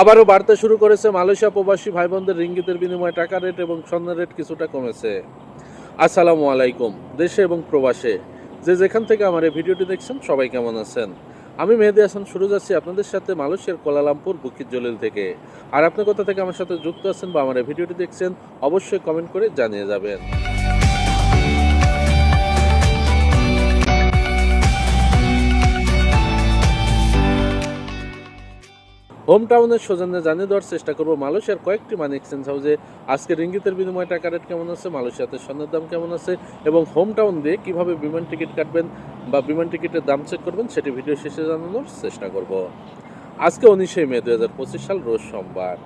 আবারও বাড়তে শুরু করেছে মালয়েশিয়া প্রবাসী ভাই বোনদের রিঙ্গিতের বিনিময়ে টাকা রেট এবং স্বর্ণের রেট কিছুটা কমেছে। আসসালামু আলাইকুম, দেশে এবং প্রবাসে। যে যেখান থেকে আমার এই ভিডিওটি দেখছেন, সবাই কেমন আছেন? আমি মেহেদি হাসান, শুরু যাচ্ছি আপনাদের সাথে মালয়েশিয়ার কোলালামপুর বুকির জলিল থেকে। আর আপনি কোথা থেকে আমার সাথে যুক্ত আছেন বা আমার এই ভিডিওটি দেখছেন, অবশ্যই কমেন্ট করে জানিয়ে যাবেন। হোম টাউনের সৌজন্যে জানিয়ে দেওয়ার চেষ্টা করব, মালয়েশিয়ার কয়েকটি মানি এক্সচেঞ্জ হাউসে আজকে রিঙ্গিতের বিনিময়ে টাকা রেট কেমন আছে, মালয়েশিয়াতে স্বর্ণের দাম কেমন আছে, এবং হোম টাউন দিয়ে কীভাবে বিমান টিকিট কাটবেন বা বিমান টিকিটের দাম চেক করবেন, সেটি ভিডিও শেষে জানানোর চেষ্টা করব। আজকে উনিশে মে দু হাজার পঁচিশ সাল, রোজ সোমবার।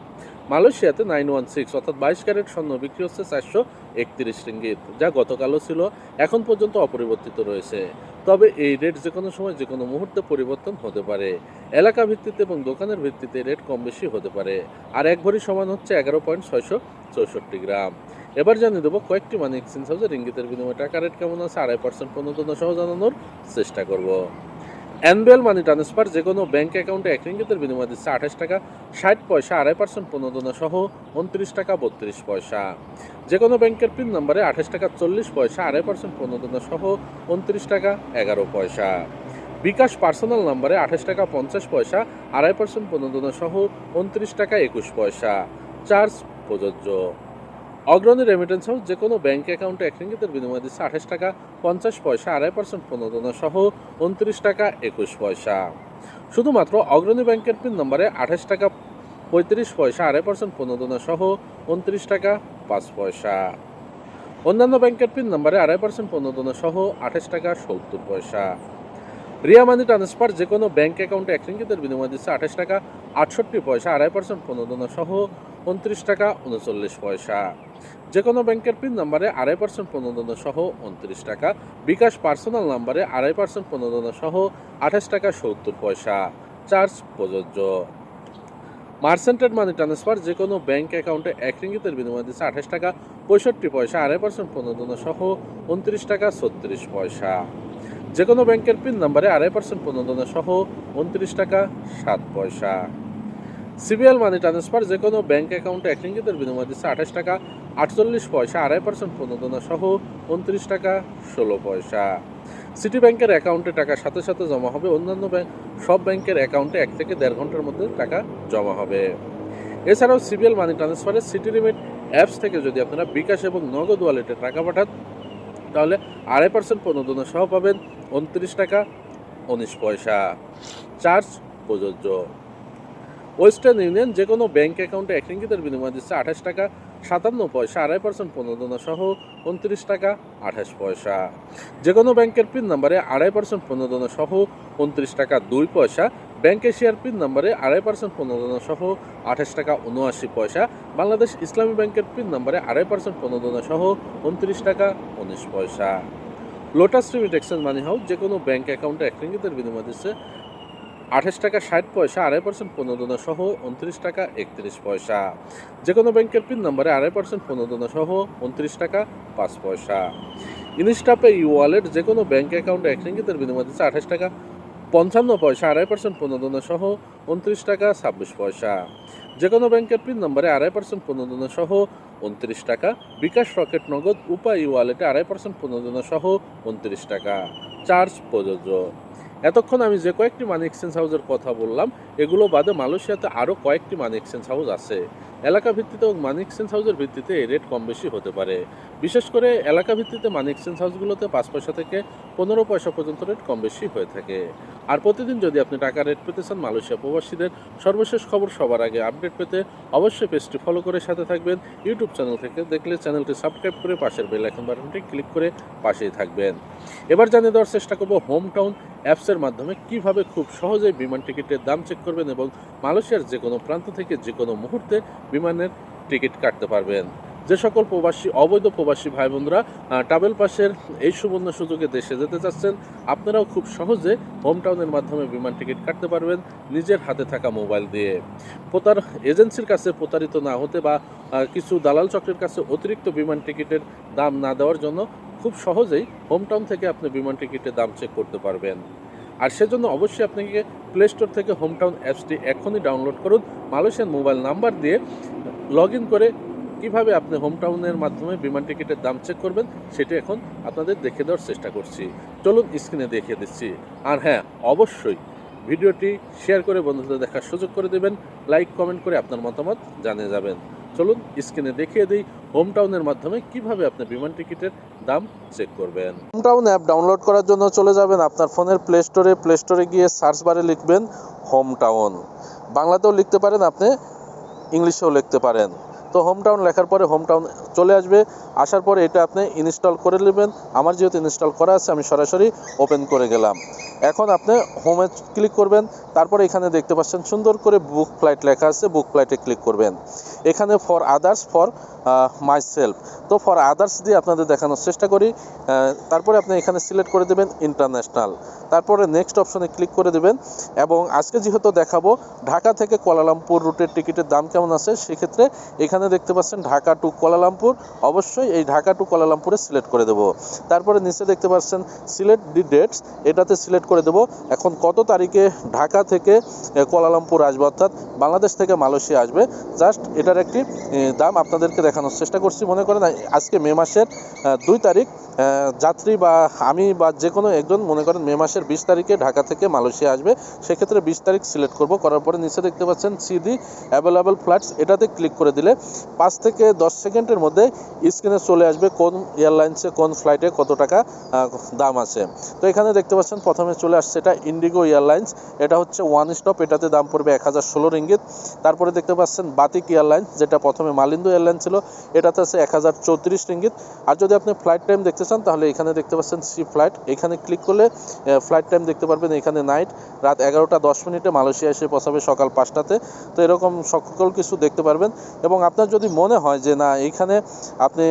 মালয়েশিয়াতে নাইন ওয়ান সিক্স অর্থাৎ বাইশ ক্যারেট স্বর্ণ বিক্রি হচ্ছে চারশো একত্রিশ রিঙ্গিত, যা গতকালও ছিল, এখন পর্যন্ত অপরিবর্তিত রয়েছে। তবে এই রেট যে কোনো সময় যে কোনো মুহূর্তে পরিবর্তন হতে পারে। এলাকা ভিত্তিতে এবং দোকানের ভিত্তিতে রেট কম বেশি হতে পারে। আর এক ভরি সমান হচ্ছে এগারো পয়েন্ট ছয়শো চৌষট্টি গ্রাম। এবার জানিয়ে দেবো কয়েকটি মানি এক্সচেঞ্জ হাউসে রিঙ্গিতের বিনিময়ে টাকা রেট কেমন আছে, আড়াই পার্সেন্ট পণ্য সহ জানানোর চেষ্টা করব। অ্যানুয়াল মানি ট্রান্সফার যে কোনো ব্যাঙ্ক অ্যাকাউন্টে এক রিঙ্গিতের বিনিময় দিচ্ছে আঠাশ টাকা, ষাট পয়সা, আড়াই পার্সেন্ট প্রণোদনা সহ উনত্রিশ টাকা, বত্রিশ পয়সা। যে কোনো ব্যাংকের পিন নম্বরে আঠাশ টাকা, চল্লিশ পয়সা, আড়াই পার্সেন্ট প্রণোদনা সহ উনত্রিশ টাকা, এগারো পয়সা। বিকাশ পার্সোনাল নম্বরে আঠাশ টাকা, পঞ্চাশ পয়সা, আড়াই পার্সেন্ট প্রণোদনা সহ উনত্রিশ টাকা, একুশ পয়সা। চার্জ প্রযোজ্য। অগ্রণী রেমিটেন্স হাউস যে কোনো ব্যাংক অ্যাকাউন্টে এক রিঙ্গিতের বিনিময় দিচ্ছে আঠাশ টাকা, পঞ্চাশ পয়সা, আড়াই পার্সেন্ট প্রণোদনা সহ উনত্রিশ টাকা একুশ পয়সা। শুধুমাত্র অগ্রণী ব্যাংকের পিন নম্বরে আঠাশ টাকা, পঁয়ত্রিশ পয়সা, আড়াই পার্সেন্ট প্রণোদনা সহ উনত্রিশ টাকা, পাঁচ পয়সা। অন্যান্য ব্যাংকের পিন নম্বরে আড়াই পার্সেন্ট প্রণোদনা সহ আঠাশ টাকা, সত্তর পয়সা। রিয়া মানি ট্রান্সফার যে কোনো ব্যাংক অ্যাকাউন্টে এক রিঙ্গিতের বিনিময় দিচ্ছে আঠাশ টাকা, আটষট্টি পয়সা, আড়াই পার্সেন্ট প্রণোদনা সহ উনত্রিশ টাকা উনচল্লিশ পয়সা। যে কোনো ব্যাংকের পিন নাম্বারে আড়াই পার্সেন্ট প্রণোদনা সহ উনত্রিশ টাকা। বিকাশ পার্সোনাল নাম্বারে আড়াই পার্সেন্ট প্রণোদনা সহ আঠাশ টাকা সত্তর পয়সা। চার্জ প্রযোজ্য। মার্সেন্টেড মানি ট্রান্সফার যে কোনো ব্যাংক অ্যাকাউন্টে এক রিঙ্গিতের বিনিময় দিচ্ছে আঠাশ টাকা পঁয়ষট্টি পয়সা, আড়াই পার্সেন্ট প্রণোদনা সহ উনত্রিশ টাকা ছত্রিশ পয়সা। যে কোনো ব্যাংকের পিন নাম্বারে আড়াই পার্সেন্ট প্রণোদনা সহ উনত্রিশ টাকা সাত পয়সা। সিবিএল মানি ট্রান্সফার যে কোনো ব্যাঙ্ক অ্যাকাউন্টে এক রিঙ্গিতের বিনিময় দিচ্ছে আঠাশ টাকা, আটচল্লিশ পয়সা, আড়াই পার্সেন্ট প্রণোদনা সহ উনত্রিশ টাকা, ষোলো পয়সা। সিটি ব্যাংকের অ্যাকাউন্টে টাকা সাথে সাথে জমা হবে, অন্যান্য ব্যাংক সব ব্যাংকের অ্যাকাউন্টে এক থেকে দেড় ঘণ্টার মধ্যে টাকা জমা হবে। এছাড়াও সিবিএল মানি ট্রান্সফারের সিটি লিমিট অ্যাপস থেকে যদি আপনারা বিকাশ এবং নগদ ওয়ালেটে টাকা পাঠান, তাহলে আড়াই পার্সেন্ট প্রণোদনা সহ পাবেন উনত্রিশ টাকা, উনিশ পয়সা। চার্জ প্রযোজ্য। ওয়েস্টার্ন ইউনিয়ন যে কোনো ব্যাংক অ্যাকাউন্টে এক রিঙ্গিতের বিনিময় দিচ্ছে আঠাশ টাকা, সাতান্ন পয়সা, আড়াই পার্সেন্ট প্রণোদনা সহ উনত্রিশ টাকা, আঠাশ পয়সা। যে কোনো ব্যাংকের পিন নাম্বারে আড়াই পার্সেন্ট প্রণোদনা সহ উনত্রিশ টাকা, দুই পয়সা। ব্যাংক এশিয়ার পিন নাম্বারে আড়াই পার্সেন্ট প্রণোদনা সহ আঠাশ টাকা, উনআশি পয়সা। বাংলাদেশ ইসলামী ব্যাংকের পিন নাম্বারে আড়াই পার্সেন্ট প্রণোদনা সহ উনত্রিশ টাকা, উনিশ পয়সা। Lotus Remit Exchange Money House যে কোনো ব্যাংক অ্যাকাউন্টে এক রিঙ্গিতের বিনিময় দিচ্ছে আঠাশ টাকা ষাট পয়সা, আড়াই পার্সেন্ট প্রণোদনা সহ উনত্রিশ টাকা একত্রিশ পয়সা। যে কোনো ব্যাংকের পিন নম্বরে আড়াই পার্সেন্ট প্রণোদনা সহ উনত্রিশ টাকা পাঁচ পয়সা। ইনস্টাপে ই ওয়ালেট যে কোনো ব্যাঙ্ক অ্যাকাউন্টে এক রিঙ্গিতের বিনিময় দিচ্ছে আঠাশ টাকা পঞ্চান্ন পয়সা, আড়াই পার্সেন্ট প্রণোদনা সহ উনত্রিশ টাকা, ছাব্বিশ পয়সা। যে কোনো ব্যাংকের পিন নম্বরে আড়াই পার্সেন্ট প্রণোদনা সহ উনত্রিশ টাকা, বিকাশ রকেট নগদ উপায় ওয়ালেটে আড়াই পার্সেন্ট প্রণোদনা সহ উনত্রিশ টাকা। চার্জ প্রযোজ্য। এতক্ষণ আমি যে কয়েকটি মানি এক্সচেঞ্জ হাউসের কথা বললাম, এগুলো বাদে মালয়েশিয়াতে আরও কয়েকটি মানি এক্সচেঞ্জ হাউস আছে। এলাকা ভিত্তিতে এবং মানি এক্সচেঞ্জ হাউসের ভিত্তিতে এই রেট কম বেশি হতে পারে। বিশেষ করে এলাকা ভিত্তিতে মানি এক্সচেঞ্জ হাউসগুলোতে পাঁচ পয়সা থেকে পনেরো পয়সা পর্যন্ত রেট কম বেশি হয়ে থাকে। আর প্রতিদিন যদি আপনি টাকা রেট পেতে চান, মালয়েশিয়া প্রবাসীদের সর্বশেষ খবর সবার আগে আপডেট পেতে অবশ্যই পেজটি ফলো করে সাথে থাকবেন। ইউটিউব চ্যানেল থেকে দেখলে চ্যানেলটি সাবস্ক্রাইব করে পাশের বেল আইকন বাটনটি ক্লিক করে পাশেই থাকবেন। এবার জানিয়ে দেওয়ার চেষ্টা করব হোম টাউন অ্যাপসের মাধ্যমে কীভাবে খুব সহজেই বিমান টিকিটের দাম চেক করবেন এবং মালয়েশিয়ার যে কোনো প্রান্ত থেকে যে কোনো মুহূর্তে বিমানের টিকিট কাটতে পারবেন। যে সকল প্রবাসী, অবৈধ প্রবাসী ভাই বোনরা ট্রাভেল পাসের এই সুবর্ণ সুযোগে দেশে যেতে চাচ্ছেন, আপনারাও খুব সহজে হোম টাউনের মাধ্যমে বিমান টিকিট কাটতে পারবেন নিজের হাতে থাকা মোবাইল দিয়ে। প্রতার এজেন্সির কাছে প্রতারিত না হতে বা কিছু দালাল চক্রের কাছে অতিরিক্ত বিমান টিকিটের দাম না দেওয়ার জন্য খুব সহজেই হোম টাউন থেকে আপনি বিমান টিকিটের দাম চেক করতে পারবেন। আর সেজন্য অবশ্যই আপনাকে প্লে স্টোর থেকে হোম টাউন অ্যাপসটি এখনই ডাউনলোড করুন, মালয়েশিয়ান মোবাইল নাম্বার দিয়ে লগ করে কীভাবে আপনি হোম টাউনের মাধ্যমে বিমান টিকিটের দাম চেক করবেন, সেটি এখন আপনাদের দেখে দেওয়ার চেষ্টা করছি। চলুন স্ক্রিনে দেখিয়ে দিচ্ছি। আর হ্যাঁ অবশ্যই ভিডিওটি শেয়ার করে বন্ধুদের দেখার সুযোগ করে দেবেন লাইক কমেন্ট করে আপনার মতামত জানিয়ে যাবেন। চলুন স্ক্রিনে দেখিয়ে দিই হোম টাউনের মাধ্যমে কীভাবে আপনি বিমান টিকিটের দাম চেক করবেন। হোম টাউন অ্যাপ ডাউনলোড করার জন্য চলে যাবেন আপনার ফোনের প্লে স্টোরে প্লে স্টোরে গিয়ে সার্চ বারে লিখবেন হোম টাউন বাংলাতেও লিখতে পারেন আপনি, ইংলিশেও লিখতে পারেন। তো হোম টাউন লেখার পরে হোম টাউন চলে আসবে। আসার পরে এটা আপনি ইনস্টল করে নেবেন। আমার যেহেতু ইনস্টল করা আছে, আমি সরাসরি ওপেন করে গেলাম। এখন আপনি হোমে ক্লিক করবেন, তারপরে এখানে দেখতে পাচ্ছেন সুন্দর করে বুক ফ্লাইট লেখা আছে বুক ফ্লাইটে ক্লিক করবেন। এখানে for others for myself তো ফর আদার্স দিয়ে আপনাদের দেখানোর চেষ্টা করি। তারপরে আপনি এখানে সিলেক্ট করে দেবেন ইন্টারন্যাশনাল তারপরে নেক্সট অপশনে ক্লিক করে দেবেন। এবং আজকে যেহেতু দেখাবো, ঢাকা থেকে কুয়ালালামপুর রুটের টিকিটের দাম কেমন আছে, সেক্ষেত্রে এখানে দেখতে পাচ্ছেন ঢাকা টু কুয়ালালামপুর। অবশ্যই এই ঢাকা টু কুয়ালালামপুরে সিলেক্ট করে দেবো। তারপরে নিচে দেখতে পাচ্ছেন সিলেক্ট দি ডেটস এটাতে সিলেক্ট করে দেবো। এখন কত তারিখে ঢাকা থেকে এ, কুয়ালালামপুর আসবে অর্থাৎ বাংলাদেশ থেকে মালয়েশিয়া আসবে। জাস্ট এটার একটি দাম আপনাদেরকে দেখানোর চেষ্টা করছি। মনে করেন আজকে মে মাসের দুই তারিখ যাত্রী বা আমি বা যে কোনো একজন মনে করেন মে মাসের বিশ তারিখে ঢাকা থেকে মালয়েশিয়া আসবে সেক্ষেত্রে বিশ তারিখ সিলেক্ট করব। করার পরে নিচে দেখতে পাচ্ছেন সিডি অ্যাভেলেবল ফ্লাইটস এটাতে ক্লিক করে দিলে পাঁচ থেকে দশ সেকেন্ডের মধ্যে স্ক্রিনে চলে আসবে কোন এয়ারলাইন্সে কোন ফ্লাইটে কত টাকা দাম আছে। তো এখানে দেখতে পাচ্ছেন, প্রথমে চলে আসছে এটা ইন্ডিগো এয়ারলাইন্স এটা হচ্ছে ওয়ান স্টপ এটাতে দাম পড়বে এক হাজার ষোলো রিঙ্গিত। তারপরে দেখতে পাচ্ছেন বাতিক এয়ারলাইন্স যেটা প্রথমে মালিন্দো এয়ারলাইন ছিল, এটাতে আছে এক হাজার চৌত্রিশ রিঙ্গিত। আর যদি আপনি ফ্লাইট টাইম দেখতে চান, তাহলে এখানে দেখতে পাচ্ছেন সি ফ্লাইট এখানে ক্লিক করলে ফ্লাইট টাইম দেখতে পারবেন এখানে নাইট রাত এগারোটা দশ মিনিটে মালয়েশিয়া এসে পৌঁছাবে সকাল পাঁচটাতে। তো এরকম সকল কিছু দেখতে পারবেন। এবং আপনার যদি মনে হয় যে না এইখানে আপনি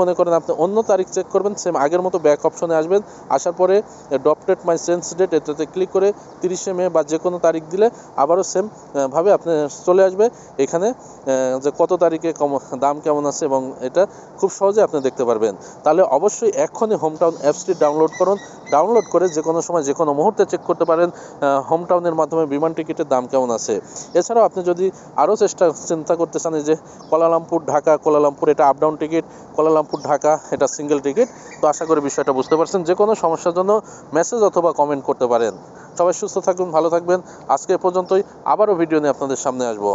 মনে করেন আপনি অন্য তারিখ চেক করবেন সেম আগের মতো ব্যাক অপশনে আসবেন। আসার পরে ডপটেড মাই সেন্স ডেট এটাতে ক্লিক করে তিরিশে মে বা যে কোনো তারিখ দিলে আবারও সেম ভাবে আপনি চলে আসবে। এখানে যে কত তারিখে কম, দাম কেমন আছে এবং এটা খুব সহজে আপনি দেখতে পারবেন। তাহলে অবশ্যই এক্ষণে হোমটাউন অ্যাপসটি ডাউনলোড করুন। ডাউনলোড করে যে কোনো সময় যে কোনো মুহূর্তে চেক করতে পারেন হোম টাউনের মাধ্যমে বিমান টিকিটের দাম কেমন আছে। এছাড়াও আপনি যদি আরও চেষ্টা, চিন্তা করতে চান যে Kuala Lumpur Dhaka, Kuala Lumpur এটা up down ticket Kuala Lumpur Dhaka এটা সিঙ্গেল টিকিট তো আশা করি বিষয়টা বুঝতে পারছেন। যে কোনো সমস্যার জন্য মেসেজ অথবা কমেন্ট করতে পারেন। সবাই সুস্থ থাকবেন ভালো থাকবেন। আজকে পর্যন্তই, আবারও ভিডিও নিয়ে আপনাদের সামনে আসব।